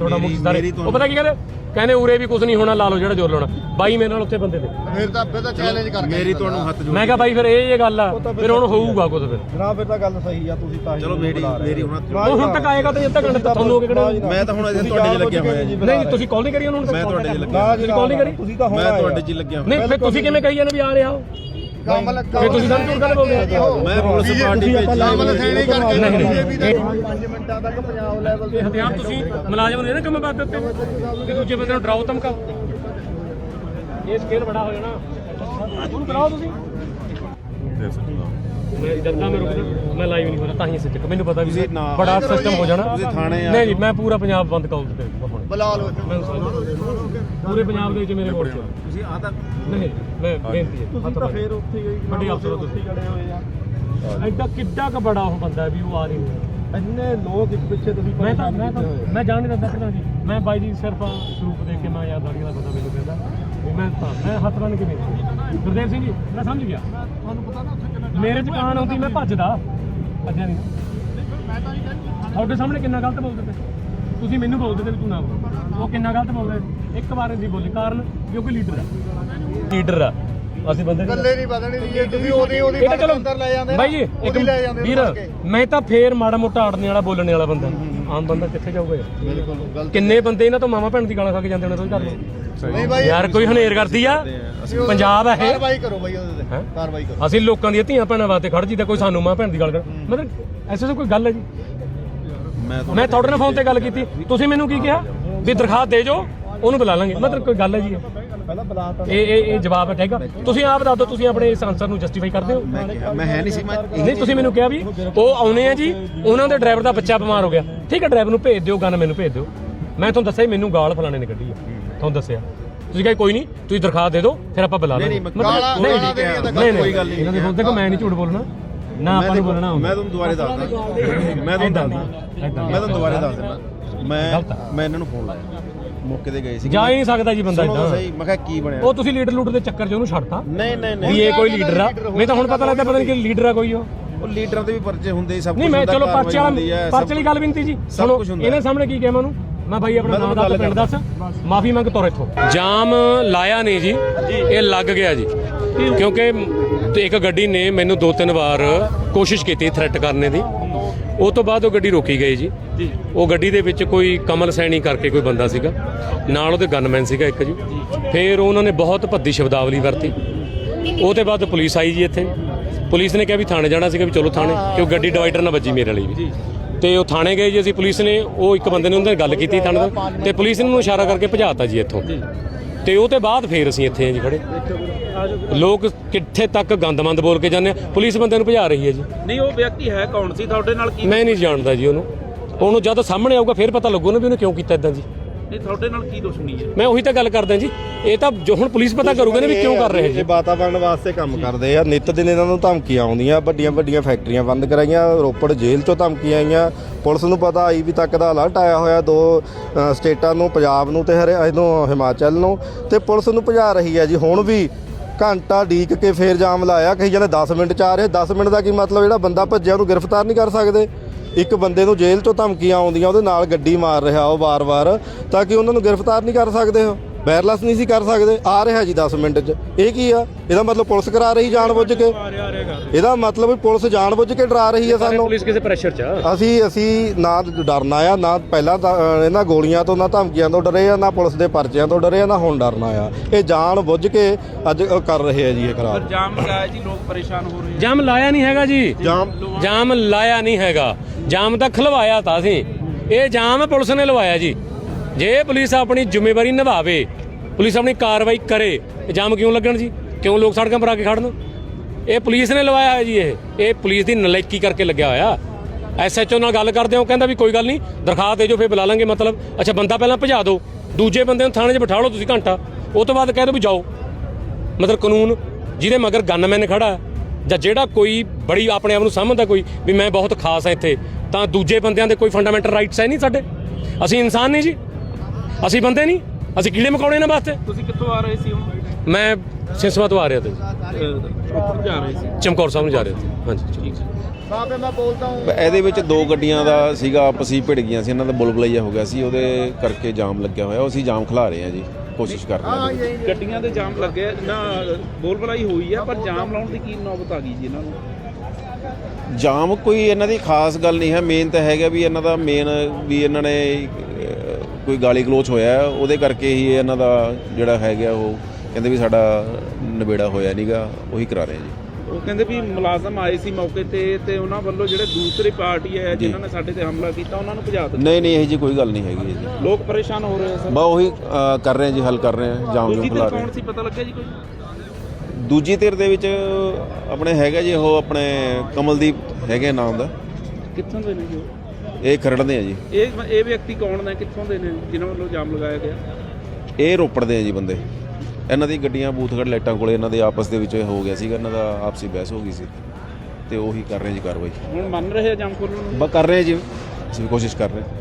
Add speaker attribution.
Speaker 1: ਤੁਹਾਡਾ ਮੁੱਖ ਸਾਰੇ। ਉਹ ਪਤਾ ਕੀ ਕਹਿੰਦੇ ਕਹਿੰਦੇ ਉਰੇ ਵੀ ਕੁਝ ਨਹੀਂ ਹੋਣਾ ਲਾ ਲਓ ਜਿਹੜਾ ਜ਼ੋਰ ਲਾਉਣਾ। ਬਾਈ ਮੇਰੇ ਨਾਲ ਉੱਥੇ ਬੰਦੇ ਤੇ
Speaker 2: ਫਿਰ ਤਾਂ ਫਿਰ ਤਾਂ ਚੈਲੰਜ ਕਰਕੇ
Speaker 3: ਮੇਰੀ ਤੁਹਾਨੂੰ ਹੱਥ ਜੋੜ
Speaker 1: ਮੈਂ ਕਿਹਾ ਬਾਈ ਫਿਰ ਇਹ ਇਹ ਗੱਲ ਆ ਫਿਰ ਹੁਣ ਹੋਊਗਾ ਕੁਝ ਫਿਰ।
Speaker 4: ਜਨਾਬ ਫਿਰ ਤਾਂ ਗੱਲ ਸਹੀ ਆ ਤੁਸੀਂ ਤਾਂ ਹੀ
Speaker 3: ਚਲੋ ਮੇਰੀ ਮੇਰੀ ਹੁਣ ਹੱਥ
Speaker 1: ਉਹ ਹੁਣ ਤੱਕ ਆਏਗਾ ਤੇ ਇੱਥੇ ਘੰਟੇ ਤੁਹਾਨੂੰ ਹੋ ਕੇ ਕਿਹੜੇ
Speaker 3: ਮੈਂ ਤਾਂ ਹੁਣ ਇਹਦੇ ਤੁਹਾਡੇ 'ਚ ਲੱਗਿਆ ਹੋਇਆ। ਜੀ
Speaker 1: ਨਹੀਂ ਤੁਸੀਂ ਕਾਲ ਨਹੀਂ ਕਰੀ ਉਹਨਾਂ ਨੂੰ
Speaker 3: ਮੈਂ ਤੁਹਾਡੇ 'ਚ ਲੱਗਿਆ
Speaker 1: ਤੁਸੀਂ
Speaker 4: ਜੀ
Speaker 1: ਕਾਲ ਨਹੀਂ ਕਰੀ?
Speaker 4: ਤੁਸੀਂ ਤਾਂ ਹੁਣ
Speaker 3: ਮੈਂ ਤੁਹਾਡੇ। 'ਚ ਲੱਗਿਆ
Speaker 1: ਨਹੀਂ ਫਿਰ ਤੁਸੀਂ ਕਿਵੇਂ ਕਹੀ ਜਾਂਦੇ ਵੀ ਆ ਰਿਹਾ ਹੋ
Speaker 2: ਕਮਲ
Speaker 1: ਫਿਰ ਤੁਸੀਂ ਸਾਨੂੰ ਝੂਠ ਗੱਲ ਬੋਲਦੇ ਹੋ?
Speaker 3: ਮੈਂ ਪੁਲਿਸ ਪਾਰਟੀ ਭੇਜੀ
Speaker 2: ਕਮਲ ਸੈਣੀ ਕਰਕੇ
Speaker 1: ਨਹੀਂ, ਨਹੀਂ।
Speaker 2: ਬੀਜੇਪੀ ਦੇ 5 ਮਿੰਟਾਂ ਤੱਕ ਪੰਜਾਬ ਲੈਵਲ
Speaker 1: ਇਹ ਹਥਿਆਰ ਤੁਸੀਂ ਮੁਲਾਜ਼ਮ ਦੇ ਨਾ ਕੰਮ ਬਾਤ ਦਿੱਤੇ। ਕਿ ਦੂਜੇ ਬੰਦੇ ਨੂੰ ਡਰਾਓ ਧਮਕਾਓ ਇਹ ਸਕੇਲ ਬੜਾ ਹੋ ਜਾਣਾ। ਉਹਨੂੰ ਬੁਲਾਓ ਤੁਸੀਂ। ਮੈਂ ਜਨਤਾ ਮੈਂ ਰੁਕਦਾ ਮੈਂ ਲਾਈਵ ਨਹੀਂ ਹੋ ਰਿਹਾ ਤਾਂ ਹੀ ਮੈਨੂੰ ਪਤਾ ਵੀ ਬੜਾ ਸਿਸਟਮ ਹੋ ਜਾਣਾ। ਨਹੀਂ ਮੈਂ ਪੂਰਾ ਪੰਜਾਬ ਬੰਦ ਕਾਲ ਤੇ ਹੁਣ
Speaker 2: ਬੁਲਾ ਲਓ
Speaker 1: ਮੈਂ ਪੂਰੇ ਪੰਜਾਬ ਦੇ ਵਿੱਚ ਮੇਰੇ ਕੋਲ
Speaker 3: ਤੁਸੀਂ ਆ ਤਾਂ
Speaker 1: ਨਹੀਂ ਮੈਂ ਬੇਨਤੀ ਹੈ
Speaker 4: ਤੁਸੀਂ ਤਾਂ ਫੇਰ ਉੱਥੇ ਗਏ
Speaker 1: ਵੱਡੇ ਅਫਸਰ ਤੁਸੀਂ।
Speaker 4: ਖੜੇ ਹੋਏ ਆ।
Speaker 1: ਐਡਾ ਕਿੱਡਾ ਕ ਬੜਾ ਉਹ ਬੰਦਾ ਵੀ ਉਹ ਆ ਰਹੀ ਹੈ।
Speaker 4: ਇੰਨੇ ਲੋਕ ਇੱਕ ਪਿੱਛੇ ਤੁਸੀਂ
Speaker 1: ਮੈਂ ਤਾਂ ਮੈਂ ਤਾਂ। ਮੈਂ ਜਾਣ ਨਹੀਂ ਦਿੰਦਾ ਪਹਿਲਾਂ ਜੀ। ਮੈਂ ਬਾਈ ਜੀ ਸਿਰਫ ਸਰੂਪ ਦੇਖ ਕੇ ਮੈਂ ਯਾਰ ਦਾੜੀ ਦਾ ਬੰਦਾ ਮੈਨੂੰ ਕਹਿੰਦਾ ਵੀ ਮੈਂ ਤਾਂ ਮੈਂ ਹੱਥ ਬੰਨ ਕੇ ਬੇਨਤੀ ਗੁਰਦੇਵ ਸਿੰਘ ਜੀ ਮੈਂ ਸਮਝ ਗਿਆ। ਤੁਹਾਨੂੰ ਪਤਾ ਨਾ ਉੱਥੇ ਮੇਰੇ ਚ ਕਾਨ ਆਉਂਦੀ ਮੈਂ ਭੱਜਦਾ। ਭੱਜਿਆ ਨਹੀਂ। ਤੁਹਾਡੇ ਸਾਹਮਣੇ ਕਿੰਨਾ ਗਲਤ ਬੋਲਦੇ ਪਏ। ਤੁਸੀਂ ਮੈਨੂੰ ਬੋਲਦੇ ਤੇ ਵੀ ਤੂੰ ਨਾ ਬੋਲ। ਉਹ ਕਿੰਨਾ ਗਲਤ ਬੋਲਦੇ ਇੱਕ ਵਾਰ ਨਹੀਂ ਬੋਲੀ ਕਾਰਨ ਕਿਉਂਕਿ ਲੀਡਰ ਹੈ ਲੀਡਰ ਆ। ਅਸੀਂ ਬੰਦੇ
Speaker 2: ਗੱਲੇ ਨਹੀਂ ਬਦਲਣੀ ਦੀ ਜੇ ਤੁਸੀਂ ਉਹਦੀ ਉਹਦੀ
Speaker 1: ਇਹ ਤਾਂ ਚਲੋ
Speaker 2: ਅੰਦਰ ਲੈ ਜਾਂਦੇ
Speaker 1: ਬਾਈ ਜੀ ਇੱਕ
Speaker 2: ਉਹਦੀ ਲੈ ਜਾਂਦੇ
Speaker 1: ਵੀਰ ਮੈਂ ਤਾਂ ਫੇਰ ਮਾੜਾ ਮੋਟਾ ਆੜਨੇ ਵਾਲਾ ਬੋਲਣੇ ਵਾਲਾ ਬੰਦਾ। ਆਮ ਬੰਦਾ ਕਿੱਥੇ ਜਾਊਗਾ ਯਾਰ ਕਿੰਨੇ ਬੰਦੇ ਇਹਨਾਂ ਤੋਂ ਮਾਮਾ ਭੈਣ ਦੀ ਗਾਲਾਂ ਖਾ ਕੇ ਜਾਂਦੇ ਨੇ ਰੋਜ਼ ਘਰ ਨੂੰ
Speaker 2: ਨਹੀਂ ਬਾਈ
Speaker 1: ਯਾਰ ਕੋਈ ਹਨੇਰ ਕਰਦੀ ਆ। ਪੰਜਾਬ ਹੈ ਇਹ।
Speaker 2: ਕਾਰਵਾਈ ਕਰੋ ਬਾਈ ਉਹਦੇ? ਤੇ। ਕਾਰਵਾਈ ਕਰੋ।
Speaker 1: ਅਸੀਂ ਲੋਕਾਂ ਦੀਆਂ ਧੀਆਂ ਭੈਣਾਂ ਵਾਸਤੇ ਖੜ ਜੀ ਤਾਂ ਕੋਈ ਸਾਨੂੰ ਮਾਂ ਭੈਣ ਦੀ ਗੱਲ ਕਰ। ਮਤਲਬ ਐਸਾ ਤਾਂ ਕੋਈ ਗੱਲ ਹੈ ਜੀ।
Speaker 3: ਮੈਂ
Speaker 1: ਤੁਹਾਡੇ ਨਾਲ ਫੋਨ ਤੇ ਗੱਲ ਕੀਤੀ। ਤੁਸੀਂ ਮੈਨੂੰ ਕੀ ਕਿਹਾ? ਵੀ ਦਰਖਾਸਤ ਦੇ ਜੋ ਉਹਨੂੰ ਬੁਲਾ ਲਾਂਗੇ। ਮਤਲਬ ਕੋਈ ਗੱਲ ਹੈ ਜੀ। ਇਹ? ਇਹ ਇਹ ਜਵਾਬ ਹੈ ਠੀਕ ਤੁਸੀਂ ਆਪ ਦੱਸ ਦਿਓ ਤੁਸੀਂ ਆਪਣੇ ਇਸ ਆਨਸਰ ਨੂੰ ਜਸਟੀਫਾਈ ਕਰਦੇ ਹੋ।
Speaker 3: ਮੈਂ ਹੈ ਨਹੀਂ ਸੀ ਮੈਂ
Speaker 1: ਨਹੀਂ ਤੁਸੀਂ ਮੈਨੂੰ ਕਿਹਾ ਵੀ ਉਹ ਆਉਣੇ ਆ ਜੀ ਉਹਨਾਂ ਦੇ ਡਰਾਈਵਰ ਦਾ ਬੱਚਾ ਬਿਮਾਰ ਹੋ ਗਿਆ। ਠੀਕ ਹੈ ਡਰਾਈਵਰ ਨੂੰ ਭੇਜ ਦਿਓ ਗਨ ਮੈਨੂੰ ਭੇਜ ਦਿਓ। ਮੈਂ ਤੁਹਾਨੂੰ ਦੱਸਿਆ ਮੈਨੂੰ ਗਾਲ ਫਲਾਣੇ ਨੇ ਕੱਢੀ ਆ। ਤੁਹਾਨੂੰ ਦੱਸਿਆ। ਤੁਸੀਂ ਕਹੇ ਕੋਈ ਨਹੀਂ ਤੁਸੀਂ ਦਰਖਾਸਤ ਦੇ ਦਿਓ ਫਿਰ ਆਪਾਂ ਬੁਲਾ ਲਾਂਗੇ।
Speaker 3: ਨਹੀਂ,
Speaker 2: ਗਾਲਾਂ-
Speaker 1: ਨਹੀਂ,
Speaker 2: ਗਾਲਾਂ
Speaker 3: ਕੋਈ ਗੱਲ ਨਹੀਂ।
Speaker 1: ਇਹਨਾਂ ਦੇ ਫੋਨ ਤੇ ਕੋ ਮੈਂ ਨਹੀਂ ਝੂਠ ਬੋਲਣਾ। ਨਾ ਆਪਾਂ ਨੂੰ ਬੋਲਣਾ
Speaker 3: ਮੈਂ ਤੁਹਾਨੂੰ ਦੁਬਾਰੇ ਦੱਸਦਾ। ਮੈਂ ਤੁਹਾਨੂੰ ਦੱਸਦਾ। ਮੈਂ ਤੁਹਾਨੂੰ ਦੁਬਾਰੇ ਦੱਸ ਦਿੰਦਾ। ਮੈਂ। ਮੈਂ ਇਹਨਾਂ ਨੂੰ ਫੋਨ ਲਾਇਆ। ਮੌਕੇ ਤੇ ਗਏ ਸੀ
Speaker 1: ਜਾ ਹੀ ਨਹੀਂ ਸਕਦਾ ਜੀ ਬੰਦਾ ਇਦਾਂ
Speaker 3: ਸਹੀ ਮੈਂ ਕਿਹਾ ਕੀ ਬਣਿਆ?
Speaker 1: ਉਹ ਤੁਸੀਂ ਲੀਡਰ ਲੂਡਰ ਦੇ ਚੱਕਰ 'ਚ ਉਹਨੂੰ ਛੱਡਤਾ?
Speaker 3: ਨਹੀਂ ਨਹੀਂ
Speaker 1: ਵੀ
Speaker 3: ਨਹੀਂ
Speaker 1: ਇਹ ਕੋਈ ਲੀਡਰ ਆ? ਮੈਨੂੰ ਤਾਂ ਹੁਣ ਪਤਾ ਲੱਗਦਾ ਪਤਾ ਨਹੀਂ ਕਿ ਲੀਡਰ ਆ ਕੋਈ ਉਹ।
Speaker 3: ਉਹ ਲੀਡਰਾਂ ਦੇ ਵੀ ਪਰਚੇ ਹੁੰਦੇ ਹੀ ਸਭ
Speaker 1: ਨਹੀਂ
Speaker 3: ਕੁਛ
Speaker 1: ਮੈਂ ਚਲੋ ਪਰਚੇ ਵਾਲਾ ਪਰਚੇ ਵਾਲੀ ਗੱਲ ਵੀ ਨਹੀਂ ਜੀ ਸੁਣੋ ਇਹਨਾਂ ਸਾਹਮਣੇ ਕੀ ਕਿਹਾ ਮੈਂ ਉਹਨੂੰ? ਮੈਂ ਬਾਈ ਆਪਣਾ
Speaker 3: ਮੈਂ
Speaker 1: ਨਾਮ ਦੱਸ ਪਿੰਡ ਦੱਸ। ਮਾਫੀ ਮੰਗ ਤੁਰ ਇੱਥੋਂ। ਜਾਮ ਲਾਇਆ ਨਹੀਂ ਜੀ। ਇਹ ਲੱਗ ਗਿਆ ਜੀ। ਕਿਉਂਕਿ ਤੇ ਇੱਕ ਗੱਡੀ ਨੇ ਮੈਨੂੰ ਦੋ ਤਿੰਨ ਵਾਰ ਕੋਸ਼ਿਸ਼ ਕੀਤੀ ਥ੍ਰੈਟ ਕਰਨੇ ਦੀ। ਉਹ ਤੋਂ ਬਾਅਦ ਉਹ ਗੱਡੀ ਰੋਕੀ ਗਈ ਜੀ। ਉਹ ਗੱਡੀ ਦੇ ਵਿੱਚ ਕੋਈ ਕਮਲ ਸੈਣੀ ਕਰਕੇ ਕੋਈ ਬੰਦਾ ਸੀਗਾ। ਨਾਲ ਉਹਦੇ ਗਨਮੈਨ ਸੀਗਾ ਇੱਕ ਜੀ। ਫਿਰ ਉਹਨਾਂ ਨੇ ਬਹੁਤ ਭੱਦੀ ਸ਼ਬਦਾਵਲੀ ਵਰਤੀ। ਉਹ ਤੋਂ ਬਾਅਦ ਪੁਲਿਸ ਆਈ ਜੀ ਇੱਥੇ। ਪੁਲਿਸ ਨੇ ਕਿਹਾ ਵੀ ਥਾਣੇ ਜਾਣਾ ਸੀਗਾ ਵੀ ਚਲੋ ਥਾਣੇ ਕਿਉਂ ਗੱਡੀ ਡਿਵਾਈਡਰ ਨਾਲ ਵੱਜੀ ਮੇਰੇ ਲਈ ਵੀ। ਤੇ ਉਹ ਥਾਣੇ ਗਏ ਜੀ ਅਸੀਂ। ਪੁਲਿਸ ਨੇ ਉਹ ਇੱਕ ਬੰਦੇ ਨੇ ਉਹਨਾਂ ਨਾਲ ਗੱਲ ਕੀਤੀ ਥਾਣੇ ਦਾ ਤੇ ਪੁਲਿਸ ਨੇ ਉਹਨੂੰ ਇਸ਼ਾਰਾ ਕਰਕੇ ਭਜਾਤਾ ਜੀ ਇੱਥੋਂ। ਤੇ ਉਹ ਤੋਂ ਬਾਅਦ ਫੇਰ ਅਸੀਂ ਇੱਥੇ ਆ ਜੀ ਖੜੇ। ਲੋਕ ਕਿੱਥੇ ਤੱਕ ਗੰਦਮੰਦ ਬੋਲ ਕੇ ਜਾਂਦੇ ਆ। ਪੁਲਿਸ ਬੰਦੇ ਨੂੰ ਭਜਾ ਰਹੀ ਹੈ ਜੀ।
Speaker 5: ਨਹੀਂ ਉਹ ਵਿਅਕਤੀ ਹੈ ਕੌਣ ਸੀ? ਤੁਹਾਡੇ ਨਾਲ ਕੀ
Speaker 1: ਮੈਂ ਨਹੀਂ ਜਾਣਦਾ ਜੀ ਉਹਨੂੰ। ਉਹਨੂੰ ਜਦ ਸਾਹਮਣੇ ਆਊਗਾ ਫਿਰ ਪਤਾ ਲੱਗੂ ਨਾ ਵੀ ਉਹਨੇ ਕਿਉਂ ਕੀਤਾ ਇਦਾਂ ਜੀ।
Speaker 5: ਨਹੀਂ ਤੁਹਾਡੇ ਨਾਲ ਕੀ ਦੁਸ਼ਮਣੀ ਹੈ
Speaker 1: ਮੈਂ ਉਹੀ ਤਾਂ ਗੱਲ ਕਰਦਾ ਜੀ। ਇਹ ਤਾਂ ਜੋ ਹੁਣ ਪੁਲਿਸ ਪਤਾ ਕਰੂਗਾ ਨਾ ਵੀ ਕਿਉਂ ਕਰ ਰਹੇ ਜੀ।
Speaker 4: ਇਹ ਵਾਤਾਵਰਣ ਵਾਸਤੇ ਕੰਮ ਕਰਦੇ ਆ। ਨਿੱਤ ਦਿਨ ਇਹਨਾਂ ਨੂੰ ਧਮਕੀਆਂ ਆਉਂਦੀਆਂ ਵੱਡੀਆਂ ਵੱਡੀਆਂ ਫੈਕਟਰੀਆਂ ਬੰਦ ਕਰਾਈਆਂ ਰੋਪੜ ਜੇਲ੍ਹ ਚੋਂ ਧਮਕੀਆਂ ਆਈਆਂ। ਪੁਲਿਸ ਨੂੰ ਪਤਾ ਆਈ ਵੀ ਤੱਕ ਦਾ ਅਲਰਟ ਆਇਆ ਹੋਇਆ ਦੋ ਸਟੇਟਾਂ ਨੂੰ ਪੰਜਾਬ ਨੂੰ ਤੇ ਹਰੇ ਇਹਨੂੰ ਹਿਮਾਚਲ ਨੂੰ। ਤੇ ਪੁਲਿਸ ਨੂੰ ਭਜਾ ਰਹੀ ਹੈ ਜੀ। ਹੁਣ ਵੀ ਘੰਟਾ ਡੀਕ ਕੇ ਫੇਰ ਜਾਮ ਲਾਇਆ। ਕਹੀ ਜਾਂਦੇ 10 ਮਿੰਟ ਚ ਆ ਰਹੇ। 10 ਮਿੰਟ ਦਾ ਕੀ ਮਤਲਬ? ਜਿਹੜਾ ਬੰਦਾ ਭੱਜਿਆ ਉਹਨੂੰ ਗ੍ਰਿਫਤਾਰ ਨਹੀਂ ਕਰ ਸਕਦੇ। ਇੱਕ ਬੰਦੇ ਨੂੰ ਜੇਲ੍ਹ ਚੋਂ ਧਮਕੀਆਂ ਆਉਂਦੀਆਂ, ਉਹਦੇ ਨਾਲ ਗੱਡੀ ਮਾਰ ਰਿਹਾ ਉਹ ਵਾਰ-ਵਾਰ, ਤਾਂ ਕਿ ਉਹਨਾਂ ਨੂੰ ਗ੍ਰਿਫਤਾਰ ਨਹੀਂ ਕਰ ਸਕਦੇ ਹੋ ਵਾਇਰਲੈਸ ਨਹੀਂ ਸੀ ਕਰ ਸਕਦੇ। ਆ ਰਿਹਾ ਜੀ 10 ਮਿੰਟ 'ਚ। ਇਹ ਕੀ ਆ? ਇਹਦਾ ਮਤਲਬ ਪੁਲਿਸ ਕਰਾ ਰਹੀ ਜਾਣਬੁੱਝ ਕੇ? ਇਹਦਾ ਮਤਲਬ ਵੀ ਪੁਲਿਸ ਜਾਣਬੁੱਝ ਕੇ ਡਰਾ ਰਹੀ ਹੈ ਸਾਨੂੰ।
Speaker 1: ਪੁਲਿਸ ਕਿਸੇ ਪ੍ਰੈਸ਼ਰ 'ਚ ਆ।
Speaker 4: ਅਸੀਂ ਅਸੀਂ ਨਾ ਡਰਨਾ ਆ ਨਾ ਪਹਿਲਾਂ ਇਹਨਾਂ ਗੋਲੀਆਂ ਤੋਂ ਨਾ ਧਮਕੀਆਂ ਤੋਂ ਡਰੇ ਆ ਨਾ ਪੁਲਿਸ ਦੇ ਪਰਚਿਆਂ ਤੋਂ ਡਰੇ ਆ ਨਾ ਹੁਣ ਡਰਨਾ ਆ। ਇਹ ਜਾਣ ਬੁੱਝ ਕੇ ਅੱਜ ਕਰ ਰਹੇ ਆ ਜੀ ਇਹ ਖਰਾਬ।
Speaker 5: ਜਾਮ ਲਗਾਇਆ ਜੀ ਲੋਕ ਪਰੇਸ਼ਾਨ ਹੋ ਰਹੇ
Speaker 1: ਜਾਮ ਲਾਇਆ ਨਹੀਂ ਹੈਗਾ ਜੀ।
Speaker 4: ਜਾਮ
Speaker 1: ਜਾਮ ਲਾਇਆ ਨਹੀਂ ਹੈਗਾ। ਜਾਮ ਤਾਂ ਖਲਵਾਇਆ ਤਾਂ ਸੀ। ਇਹ ਜਾਮ ਪੁਲਿਸ ਨੇ ਲਵਾਇਆ ਜੀ। ਜੇ ਪੁਲਿਸ ਆਪਣੀ ਜ਼ਿੰਮੇਵਾਰੀ ਨਿਭਾਵੇ ਪੁਲਿਸ ਆਪਣੀ ਕਾਰਵਾਈ ਕਰੇ। ਇਹ ਜਾਮ ਕਿਉਂ ਲੱਗਣ ਜੀ? ਕਿਉਂ ਲੋਕ ਸੜਕਾਂ ਪਰ ਆ ਕੇ ਖੜਨ? ਇਹ ਪੁਲਿਸ ਨੇ ਲਵਾਇਆ ਹੈ ਜੀ ਇਹ। ਇਹ ਪੁਲਿਸ ਦੀ ਨਲਾਇਕੀ ਕਰਕੇ ਲੱਗਿਆ ਹੋਇਆ। ਐਸਐਚਓ ਨਾਲ ਗੱਲ ਕਰਦੇ ਹਾਂ, ਉਹ ਕਹਿੰਦਾ ਵੀ ਕੋਈ ਗੱਲ ਨਹੀਂ, ਦਰਖਾਸਤ ਦੇ ਜੋ ਫਿਰ ਬੁਲਾ ਲਾਂਗੇ ਮਤਲਬ। ਅੱਛਾ, ਬੰਦਾ ਪਹਿਲਾਂ ਭਜਾ ਦਿਓ। ਦੂਜੇ ਬੰਦੇ ਨੂੰ ਥਾਣੇ 'ਚ ਬਿਠਾ ਲਓ ਤੁਸੀਂ ਘੰਟਾ। ਉਹ ਤੋਂ ਬਾਅਦ ਕਹਿ ਦਿਓ ਵੀ ਜਾਓ। ਮਤਲਬ ਕਾਨੂੰਨ ਜਿਹਦੇ ਮਗਰ ਗਨਮੈਨ ਖੜਾ ਜਾਂ ਜਿਹੜਾ ਕੋਈ ਬੜੀ ਆਪਣੇ ਆਪ ਨੂੰ ਸਮਝਦਾ ਕੋਈ ਵੀ ਮੈਂ ਬਹੁਤ ਖਾਸ ਹਾਂ ਇੱਥੇ, ਤਾਂ ਦੂਜੇ ਬੰਦਿਆਂ ਦੇ ਕੋਈ ਫੰਡਾਮੈਂਟਲ ਰਾਈਟਸ ਹੈ ਨਹੀਂ ਸਾਡੇ। ਅਸੀਂ ਇਨਸਾਨ ਨਹੀਂ ਜੀ। ਅਸੀਂ ਬੰਦੇ ਨਹੀਂ। ਅਸੀਂ ਕੀੜੇ ਮਕਾਉਣੇ ਇਹਨਾਂ ਵਾਸਤੇ।
Speaker 5: ਤੁਸੀਂ ਕਿੱਥੋਂ ਆ ਰਹੇ ਸੀ ਹੁਣ?
Speaker 1: ਮੈਂ ਸਿਸਮਾ ਤੋਂ ਆ ਰਿਹਾ ਤੇ।
Speaker 5: ਜਾ ਰਹੇ ਸੀ।
Speaker 1: ਚਮਕੌਰ ਸਾਹਿਬ ਨੂੰ ਜਾ ਰਿਹਾ ਤੇ ਹਾਂਜੀ ਠੀਕ
Speaker 2: ਬਾਬੇ
Speaker 3: ਇਹਦੇ ਵਿੱਚ ਦੋ ਗੱਡੀਆਂ ਦਾ ਸੀਗਾ ਆਪਸੀ ਭਿੜ ਗਈਆਂ ਸੀ ਇਹਨਾਂ ਦਾ ਬੁਲਬੁਲਈਆ ਹੋ ਗਿਆ ਸੀ ਉਹਦੇ ਕਰਕੇ ਜਾਮ ਲੱਗਿਆ ਹੋਇਆ ਉਹ ਅਸੀਂ ਜਾਮ ਖਿਲਾ ਰਹੇ ਹਾਂ ਜੀ ਕੋਸ਼ਿਸ਼ ਕਰ ਰਹੇ ਹਾਂ।
Speaker 5: ਗੱਡੀਆਂ ਤੇ ਜਾਮ ਲੱਗਿਆ ਨਾ ਬੋਲਬੁਲਾਈ ਹੋਈ ਆ ਪਰ ਜਾਮ ਲਾਉਣ ਦੀ ਕੀ ਨੌਬਤ ਆ ਗਈ ਜੀ ਇਹਨਾਂ ਨੂੰ?
Speaker 3: ਜਾਮ ਕੋਈ ਇਹਨਾਂ ਦੀ ਖਾਸ ਗੱਲ ਨਹੀਂ ਹੈ ਮੇਨ ਤਾਂ ਹੈਗਾ ਵੀ ਇਹਨਾਂ ਦਾ ਮੇਨ ਵੀ ਇਹਨਾਂ ਨੇ ਕੋਈ ਗਾਲੀ ਗਲੋਚ ਹੋਇਆ ਉਹਦੇ ਕਰਕੇ ਹੀ ਇਹਨਾਂ ਦਾ ਜਿਹੜਾ ਹੈਗਾ ਉਹ ਕਹਿੰਦੇ ਵੀ ਸਾਡਾ ਨਿਬੇੜਾ ਹੋਇਆ ਨਹੀਂਗਾ ਉਹੀ ਕਰਾ ਰਹੇ ਜੀ।
Speaker 5: ਉਹ ਕਹਿੰਦੇ ਵੀ ਮੁਲਾਜ਼ਮ ਆਏ ਸੀ ਮੌਕੇ ਤੇ ਤੇ ਉਹਨਾਂ ਵੱਲੋਂ ਜਿਹੜੇ ਦੂਸਰੀ ਪਾਰਟੀ ਹੈ ਜਿਨ੍ਹਾਂ ਨੇ ਸਾਡੇ ਤੇ ਹਮਲਾ ਕੀਤਾ ਉਹਨਾਂ ਨੂੰ ਭਜਾ ਦਿੱਤਾ।
Speaker 3: ਨਹੀਂ ਨਹੀਂ ਇਹ ਜੀ ਕੋਈ ਗੱਲ ਨਹੀਂ ਹੈਗੀ ਜੀ।
Speaker 5: ਲੋਕ ਪਰੇਸ਼ਾਨ ਹੋ ਰਹੇ ਆ ਸਰ।
Speaker 3: ਬਾ ਉਹੀ ਕਰ ਰਹੇ ਜੀ ਹੱਲ ਕਰ ਰਹੇ ਹਾਂ ਜਾਮ ਜੂਮ ਖਿਲਾ ਰਹੇ
Speaker 5: ਕੌਣ ਸੀ ਪਤਾ ਲੱਗਿਆ ਜੀ ਕੋਈ?
Speaker 3: ਹਾਂ। ਦੂਜੀ ਧਿਰ ਦੇ ਵਿੱਚ ਆਪਣੇ ਹੈਗਾ ਜੀ ਉਹ ਆਪਣੇ ਕਮਲਦੀਪ ਹੈਗੇ ਨਾਮ ਦਾ।
Speaker 5: ਕਿੱਥੋਂ ਦੇ ਨੇ ਜੀ
Speaker 3: ਇਹ ਖਰੜਦੇ ਆ ਜੀ।
Speaker 5: ਇਹ ਇਹ ਵਿਅਕਤੀ ਕੌਣ ਨੇ? ਕਿੱਥੋਂ ਦੇ ਨੇ? ਜਿਨ੍ਹਾਂ ਵੱਲੋਂ ਜਾਮ ਲਗਾਇਆ ਗਿਆ?
Speaker 3: ਇਹ ਰੋਪੜ ਦੇ ਆ ਜੀ ਬੰਦੇ। ਇਹਨਾਂ ਦੀ ਗੱਡੀਆਂ ਬੂਥਗੜ ਲਾਈਟਾਂ ਕੋਲੇ ਇਹਨਾਂ ਦੇ ਆਪਸ ਦੇ ਵਿੱਚ ਹੋ ਗਿਆ ਸੀਗਾ। ਇਹਨਾਂ ਦਾ ਆਪਸੀ ਬਹਿਸ ਹੋ ਗਈ ਸੀ। ਤੇ ਉਹੀ ਕਰ ਰਹੇ ਜੀ ਕਾਰਵਾਈ।
Speaker 5: ਹੁਣ ਮੰਨ ਰਹੇ ਆ ਜਾਮ ਖੋਲ੍ਹਣ? ਨੂੰ
Speaker 3: ਕਰ ਰਹੇ ਜੀ। ਅਸੀਂ ਕੋਸ਼ਿਸ਼ ਕਰ ਰਹੇ।